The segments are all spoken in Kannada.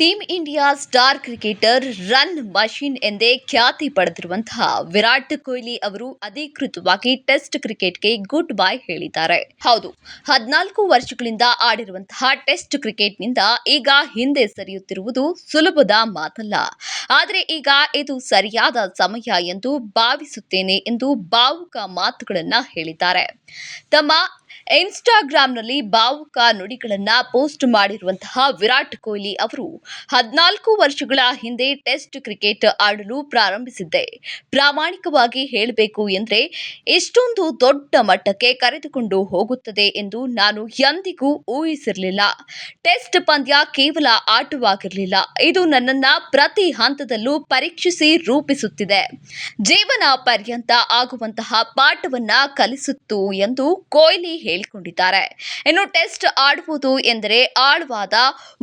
Team India star cricketer run machine ಎಂದೇ ಖ್ಯಾತಿ ಪಡೆದಿರುವಂತಹ ವಿರಾಟ್ ಕೊಹ್ಲಿ ಅವರು ಅಧಿಕೃತವಾಗಿ ಟೆಸ್ಟ್ ಕ್ರಿಕೆಟ್ಗೆ ಗುಡ್ ಬೈ ಹೇಳಿದ್ದಾರೆ. ಹೌದು, ಹದಿನಾಲ್ಕು ವರ್ಷಗಳಿಂದ ಆಡಿರುವಂತಹ ಟೆಸ್ಟ್ ಕ್ರಿಕೆಟ್ನಿಂದ ಈಗ ಹಿಂದೆ ಸರಿಯುತ್ತಿರುವುದು ಸುಲಭದ ಮಾತಲ್ಲ. ಆದರೆ ಈಗ ಇದು ಸರಿಯಾದ ಸಮಯ ಎಂದು ಭಾವಿಸುತ್ತೇನೆ ಎಂದು ಭಾವುಕ ಮಾತುಗಳನ್ನು ಹೇಳಿದ್ದಾರೆ. ತಮ್ಮ ಇನ್ಸ್ಟಾಗ್ರಾಂನಲ್ಲಿ ಭಾವುಕ ನುಡಿಗಳನ್ನ ಪೋಸ್ಟ್ ಮಾಡಿರುವಂತಹ ವಿರಾಟ್ ಕೊಹ್ಲಿ ಅವರು ಹದಿನಾಲ್ಕು ವರ್ಷಗಳ ಹಿಂದೆ ಟೆಸ್ಟ್ ಕ್ರಿಕೆಟ್ ಆಡಲು ಪ್ರಾರಂಭಿಸಿದ್ದೆ. ಪ್ರಾಮಾಣಿಕವಾಗಿ ಹೇಳಬೇಕು ಎಂದರೆ ಇಷ್ಟೊಂದು ದೊಡ್ಡ ಮಟ್ಟಕ್ಕೆ ಕರೆದುಕೊಂಡು ಹೋಗುತ್ತದೆ ಎಂದು ನಾನು ಎಂದಿಗೂ ಊಹಿಸಿರಲಿಲ್ಲ. ಟೆಸ್ಟ್ ಪಂದ್ಯ ಕೇವಲ ಆಟವಾಗಿರಲಿಲ್ಲ, ಇದು ನನ್ನನ್ನು ಪ್ರತಿ ಹಂತದಲ್ಲೂ ಪರೀಕ್ಷಿಸಿ ರೂಪಿಸುತ್ತಿದೆ. ಜೀವನ ಪರ್ಯಂತ ಆಗುವಂತಹ ಪಾಠವನ್ನ ಕಲಿಸುತ್ತು ಎಂದು ಕೊಹ್ಲಿ ಹೇಳಿಕೊಂಡಿದ್ದಾರೆ. ಇನ್ನು ಟೆಸ್ಟ್ ಆಡುವುದು ಎಂದರೆ ಆಳವಾದ,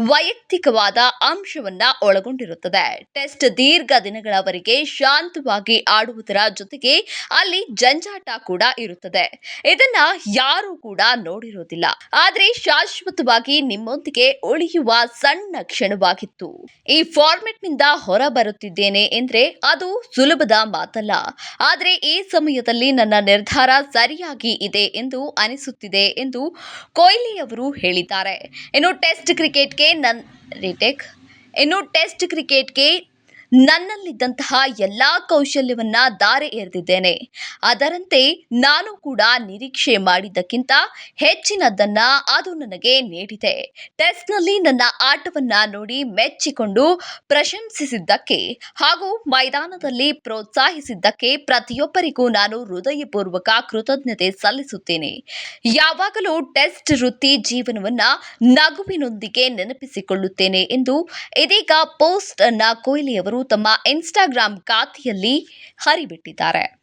ವೈಯಕ್ತಿಕವಾದ ಅಂಶವನ್ನ ಒಳಗೊಂಡಿರುತ್ತದೆ. ಟೆಸ್ಟ್ ದೀರ್ಘ ದಿನಗಳವರೆಗೆ ಶಾಂತವಾಗಿ ಆಡುವುದರ ಜೊತೆಗೆ ಅಲ್ಲಿ ಜಂಜಾಟ ಕೂಡ ಇರುತ್ತದೆ. ಇದನ್ನ ಯಾರು ಕೂಡ ನೋಡಿರೋದಿಲ್ಲ ಆದ್ರೆ ಶಾಶ್ವತವಾಗಿ ನಿಮ್ಮೊಂದಿಗೆ ಉಳಿಯುವ ಸಣ್ಣ ಕ್ಷಣವಾಗಿತ್ತು. ಈ ಫಾರ್ಮೆಟ್ನಿಂದ ಹೊರ ಬರುತ್ತಿದ್ದೇನೆ ಎಂದ್ರೆ ಅದು ಸುಲಭದ ಮಾತಲ್ಲ. ಆದ್ರೆ ಈ ಸಮಯದಲ್ಲಿ ನನ್ನ ನಿರ್ಧಾರ ಸರಿಯಾಗಿ ಇದೆ ಎಂದು ಅನಿಸುತ್ತಿದೆ ಎಂದು ಕೊಹ್ಲಿ ಅವರು ಹೇಳಿದ್ದಾರೆ. ಇನ್ನು ಟೆಸ್ಟ್ ಕ್ರಿಕೆಟ್ಗೆ ನನ್ ರಿಟೇಕ್. ಇನ್ನು ಟೆಸ್ಟ್ ಕ್ರಿಕೆಟ್ಗೆ ನನ್ನಲ್ಲಿದ್ದಂತಹ ಎಲ್ಲ ಕೌಶಲ್ಯವನ್ನ ದಾರೆ ಎರೆದಿದ್ದೇನೆ. ಅದರಂತೆ ನಾನು ಕೂಡ ನಿರೀಕ್ಷೆ ಮಾಡಿದ್ದಕ್ಕಿಂತ ಹೆಚ್ಚಿನದನ್ನ ಅದು ನನಗೆ ನೀಡಿದೆ. ಟೆಸ್ಟ್ನಲ್ಲಿ ನನ್ನ ಆಟವನ್ನ ನೋಡಿ ಮೆಚ್ಚಿಕೊಂಡು ಪ್ರಶಂಸಿಸಿದ್ದಕ್ಕೆ ಹಾಗೂ ಮೈದಾನದಲ್ಲಿ ಪ್ರೋತ್ಸಾಹಿಸಿದ್ದಕ್ಕೆ ಪ್ರತಿಯೊಬ್ಬರಿಗೂ ನಾನು ಹೃದಯಪೂರ್ವಕ ಕೃತಜ್ಞತೆ ಸಲ್ಲಿಸುತ್ತೇನೆ. ಯಾವಾಗಲೂ ಟೆಸ್ಟ್ ವೃತ್ತಿ ಜೀವನವನ್ನ ನಗುವಿನೊಂದಿಗೆ ನೆನಪಿಸಿಕೊಳ್ಳುತ್ತೇನೆ ಎಂದು ಇದೀಗ ಪೋಸ್ಟ್ ಅನ್ನ ಕೊಹ್ಲಿ ತಮ್ಮ ಇನ್ಸ್ಟಾಗ್ರಾಮ್ ಖಾತೆಯಲ್ಲಿ ಹರಿಬಿಟ್ಟಿದ್ದಾರೆ.